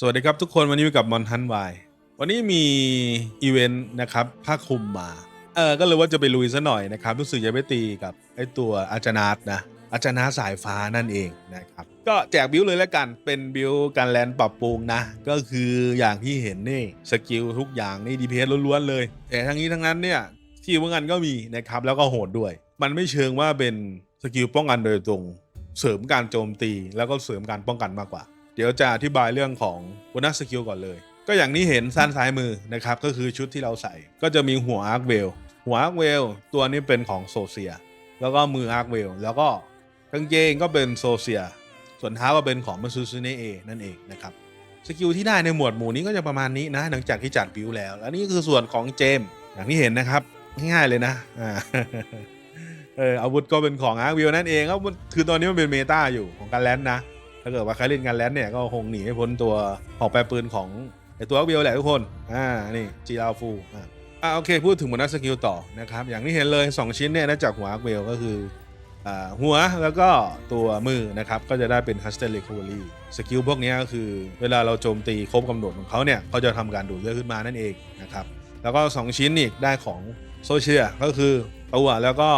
สวัสดีครับทุกคนวันนี้อยู่กับมอนทันวายวันนี้มีอีเวนต์นะครับผ้าคลุมมา เออก็เลยว่าจะไปลุยซะหน่อยนะครับรู้สึกจะไปตีกับไอตัวอาจานาตนะอาจานาสายฟ้านั่นเองนะครับ ก็แจกบิวเลยแล้วกันเป็นบิวการแลนปรับปรุงนะ ก็คืออย่างที่เห็นนี่สกิลทุกอย่างนี่ดีเพสล้วนๆเลย แต่ทั้งนี้ทั้งนั้นเนี่ยที่เหมือนกันก็มีนะครับแล้วก็โหดด้วย มันไม่เชิงว่าเป็นสกิลป้องกันโดยตรง เสริมการโจมตีแล้วก็เสริมการป้องกันมากกว่า เดี๋ยวจะอธิบายเรื่องของบนัสสกิลก่อนเลย ก็อย่างที่เห็นซ้านซ้ายมือนะครับ ก็คือชุดที่เราใส่ ก็จะมีหัวอาร์คเวล หัวอาร์คเวลตัวนี้เป็นของโซเซีย แล้วก็มืออาร์คเวล แล้วก็กางเกงก็เป็นโซเซีย ส่วนเท้าก็เป็นของมาซูซูเนเอนั่นเองนะครับ สกิลที่ได้ในหมวดหมู่นี้ก็จะประมาณนี้นะ หลังจากที่จัดบิวแล้ว แล้วนี่คือส่วนของเจม อย่างที่เห็นนะครับ ง่ายๆเลยนะอาเอออาวุธก็เป็นของอาร์คเวลนั่นเองก็คือตอนนี้มันเป็นเมตาอยู่ของการแลนด์นะาเกิดว่าใครเล่นการแลนด์เนี่ยก็คงหนีไม่พ้นตัวออกแปรปืนของไอตัวอาร์ควิลแหละทุกคน อ่า นี่จีราฟู อ่าอ่าโอเค พูดถึงบนัสสกิลต่อนะครับ อย่างที่เห็นเลย 2 ชิ้นเนี่ยนอกจากหัวอาร์ควิลก็คือ อ่า หัวแล้วก็ตัวมือนะครับ ก็จะได้เป็น h u s t e r Recovery สกิลพวกนี้ก็คือ เวลาเราโจมตีครบกำหนดของเขาเนี่ยเขาจะทำการดูดเลือดขึ้นมานั่นเองนะครับ แล้วก็ 2 ชิ้นนี่ได้ของโซเชียก็คือตัวแล้วก็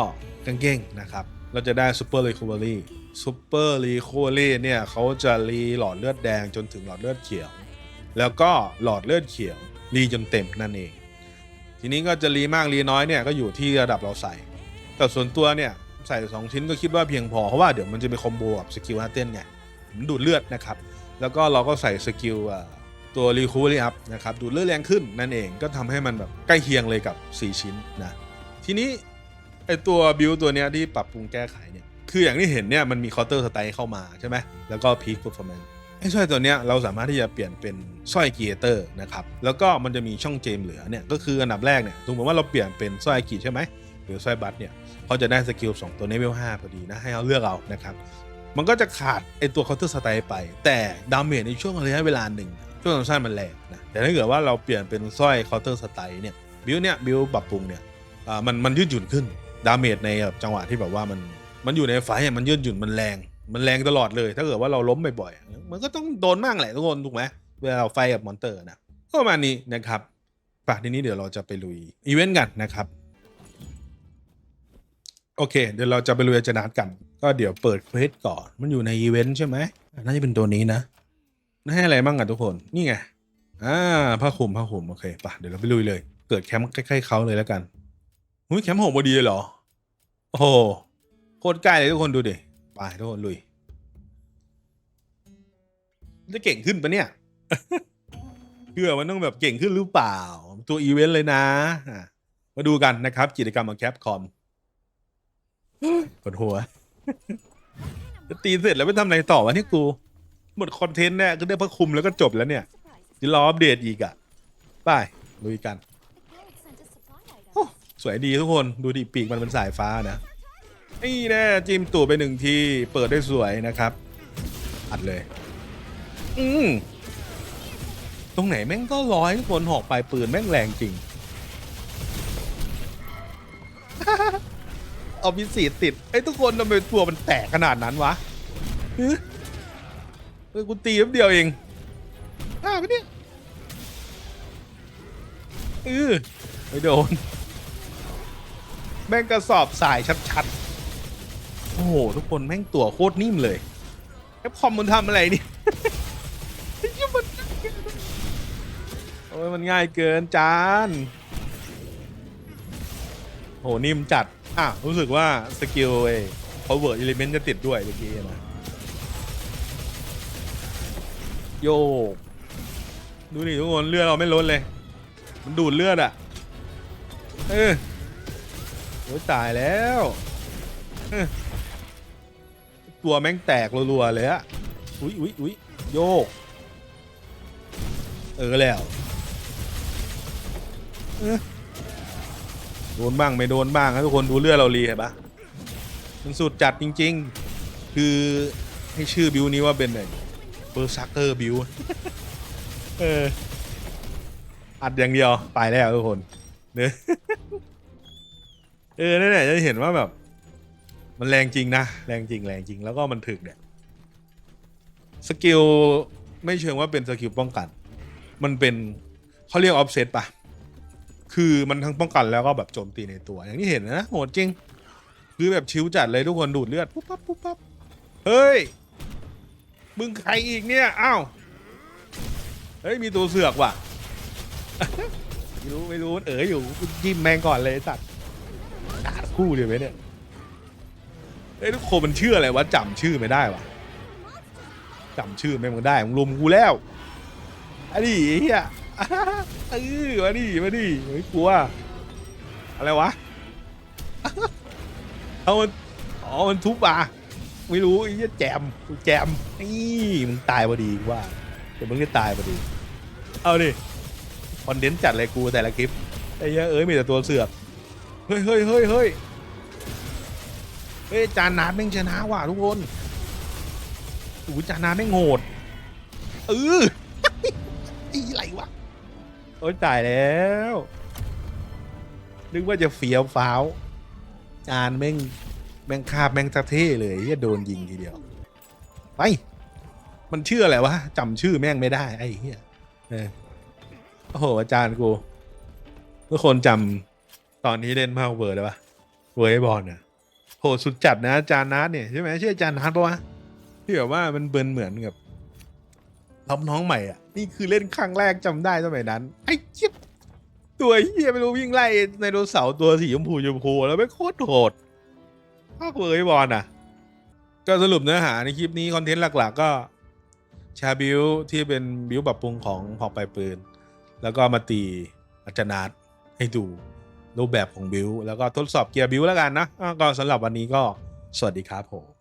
กางเกงนะครับ เราจะได้ Super Recovery Super Recovery เซูเปอร์รีโคเล่เนี่ยเขาจะรีหลอดเลือดแดงจนถึงหลอดเลือดเขียว แล้วก็หลอดเลือดเขียวรีจนเต็มนั่นเอง ทีนี้ก็จะรีมากรีน้อยเนี่ยก็อยู่ที่ระดับเราใส่ แต่ส่วนตัวเนี่ยใส่ 2 ชิ้นก็คิดว่าเพียงพอ เพราะว่าเดี๋ยวมันจะไปคอมโบกับสกิลฮัตเต้นไงมันดูดเลือดนะครับ แล้วก็เราก็ใส่สกิลตัวรีคูลี่อัพนะครับดูดเลือดแรงขึ้นนั่นเองก็ทำให้มันแบบใกล้เคียงเลยกับ 4 ชิ้นนะทีนี้ไอตัวบิวตัวเนี้ยที่ปรับปรุงแก้ไขเนี่ย คืออย่างที่เห็นเนี่ยมันมีคาน์เตอร์สไตล์เข้ามาใช่ไหมแล้วก็พีคเ e อร์ฟอร์แมนซ์ไอ้สร้อยตัวเนี้ยเราสามารถที่จะเปลี่ยนเป็นสร้อยเกียร์เตอร์นะครับ แล้วก็มันจะมีช่องเจมเหลือเนี่ยก็คืออันดับแรกเนี่ยสมมติว่าเราเปลี่ยนเป็นสร้อยกีใช่ไหมหรือสร้อยบัตเนี่ยเขาจะได้สกิล2ตัวในเวล5พอดีนะให้เขาเลือกเอานะครับมันก็จะขาดไอตัวคาน์เตอร์สไตล์ไป แต่ดาเมจในช่วงระยะเวลาหนึ่งช่วงสั้นมันแรงนะแต่ถ้าเกิดว่าเราเปลี่ยนเป็นสร้อยคาน์เตอร์สไตล์เนี่ยบิวเนี่ยบิวปรับปรุงเนี่ยอ่ามันมันยืดหยุ่นขึ้นดาเมจในแบบจังหวะที่แบบว่ามัน มันอยู่ในไฟมันยืดหยุ่นมันแรง มันแรงตลอดเลย ถ้าเกิดว่าเราล้มบ่อยๆมันก็ต้องโดนมากแหละทุกคนถูกไหมเวลาเราไฟกับมอนเตอร์นะก็ประมาณนี้นะครับฝากทีนี้เดี๋ยวเราจะไปลุยอีเวนต์กันนะครับโอเค เดี๋ยวเราจะไปลุยอาจารย์กัน ก็เดี๋ยวเปิดเควสก่อน มันอยู่ในอีเวนต์ใช่ไหมน่าจะเป็นตัวนี้นะน่าให้อะไรบ้างอะทุกคนนี่ไงอ่าผ้าคลุมผ้าคลุมโอเคปะเดี๋ยวเราไปลุยเลย เกิดแคมป์ใกล้ๆเขาเลยแล้วกันหุ้ยแคมป์โหดพอดีเลยเหรอ โอ้ โคตรใกล้เลยทุกคนดูดิไปทุกคนลุยจะเก่งขึ้นปะเนี่ยเพื่อมันต้องแบบเก่งขึ้นหรือเปล่า ตัวอีเวนต์เลยนะมาดูกันนะครับ กิจกรรมของแคปคอมปวดหัวจะตีเสร็จแล้วไปทำอะไรต่อวะเนี่ยกูหมดคอนเทนต์เนี่ยก็ได้พระคุมแล้วก็จบแล้วเนี่ยจะรออัปเดตอีกอะไปลุยกันสวยดีทุกคนดูดิปีกมันเป็นสายฟ้านะ นี่แน่จิมตู่ไปหนึ่งที เปิดได้สวยนะครับ อัดเลย อืมตรงไหนแม่งก็ร้อยทุกคนหอกปลายปืนแม่งแรงจริง เอาพิสีติดไอ้ทุกคนทำไมตัวมันแตกขนาดนั้นวะฮึเออกูตีแป๊บเดียวเองอ้าวไปเนี่ยเออไม่โดน แม่งกระสอบสายชัดๆ ห ทุกคนแม่งตัวโคตรนิ่มเลยแอปคอมมันทำอะไรนี่เฮ้ยมันโอ้ยมันง่ายเกินจานโหนิ่มจัด อะ รู้สึกว่า สกิลไอ้ power element จะติดด้วยเมื่อกี้นะโยกดูดิทุกคนเลือดเราไม่ลดเลย มันดูดเลือดอะ เออโอ้ยตายแล้ว เออ ตัวแม่งแตกรัวๆเลยอะอุ๊ยอุ๊ยอุ๊ยโยก เออแล้วโดนบ้างไม่โดนบ้างนะทุกคนดูเลือดเรารีเห็นปะมันสุดจัดจริง ๆ คือให้ชื่อบิวนี้ว่าเป็นไงเบอร์ซักเกอร์บิวเอออัดอย่างเดียวไปแล้วทุกคนเนอะเออนั่นแหละจะเห็นว่าแบบ มันแรงจริงนะ แรงจริงแรงจริงแล้วก็มันถึกเนี่ยสกิลไม่เชิงว่าเป็นสกิลป้องกัน มันเป็นเขาเรียกออฟเซตปะคือมันทั้งป้องกันแล้วก็แบบโจมตีในตัว อย่างที่เห็นนะโหดจริง คือแบบชิวจัดเลยทุกคนดูดเลือดปุ๊บปั๊บปุ๊บปั๊บเฮ้ย มึงใครอีกเนี่ยอ้าวเฮ้ยมีตัวเสือกว่ะไม่รู้ไม่รู้เอ๋อยู่จิ้มแมงก่อนเลยสัตว์ดาคู่เลยไหมเนี่ย เอ้ยทุกคนมันชื่ออะไรวะจำชื่อไม่ได้วะจำชื่อแม่งไม่ได้มึงลุมกูแล้วอันนี้เหี้ยเออมาดิมาดิไม่กลัวอะไรวะเอามันอ๋อมันทุบอะไม่รู้ไอ้เหี้แจมกูแจมนี่มึงตายพอดีว่าเดี๋ยวมึงจะตายพอดี เอาดิคอนเทนต์จัดเลยกูแต่ละคลิปไอ้เหี้ยเอ้ยมีแต่ตัวเสือกเฮ้ยเฮ้ยเฮ้ยเฮ้ย เฮ้ยจานนาดแม่งชนะว่ะทุกคนโอ้จานนาดแม่งโหดเออไอ้ไรวะโอ้ยตายแล้ว นึกว่าจะเฟี้ยวฟ้าวจานแม่งแม่งคาบแม่งตะเท่เลยที่โดนยิงทีเดียว ไป มันชื่ออะไรวะจำชื่อแม่งไม่ได้ ไอ้เหี้ยเออโอ้โหอาจารย์กูทุกคนจำตอนนี้เล่นภาเวอร์ได้ปะเวอร์บอลเนี่ย โหสุดจัดนะอาจารย์นัทเนี่ยใช่ไหมชื่ออาจารย์นัทปะวะที่แบบว่ามันเบินเหมือนกับรับน้องใหม่อะนี่คือเล่นครั้งแรกจำได้สมัยนั้น ไอ้เจี๊ยบตัวเฮียไม่รู้วิ่งไล่ในโดเสาตัวสีชมพูชมพูแล้วไม่โคตรโหดภาคเวอร์บอลอะ ก็สรุปเนื้อหาในคลิปนี้คอนเทนต์หลัก ๆ ก็ชาบิวที่เป็นบิวปรับปรุงของหอกปปืน แล้วก็มาตีอาจารย์นาดให้ดู รูปแบบของบิวแล้วก็ทดสอบเกียร์บิวแล้วกันนะอะก็สำหรับวันนี้ก็สวัสดีครับผม